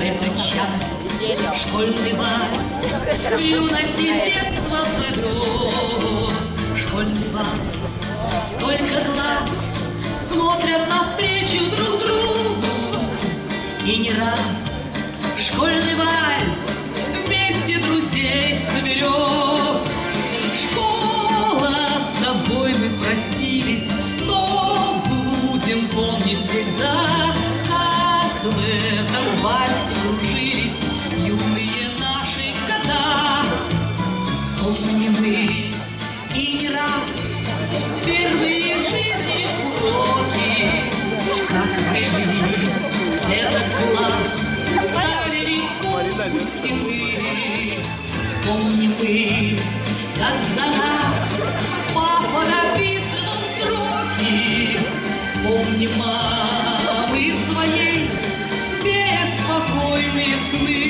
В этот час школьный вальс. В юности детства зовет Школьный вальс. Сколько глаз Смотрят навстречу друг другу И не раз Школьный вальс Вместе друзей соберет Школа, с тобой мы простились, но будем помнить всегда, как в этом вальсе первые в жизни уроки, как прошли этот класс, стали легко мы, как за нас папа написал строки. Вспомним мамы своей беспокойные сны.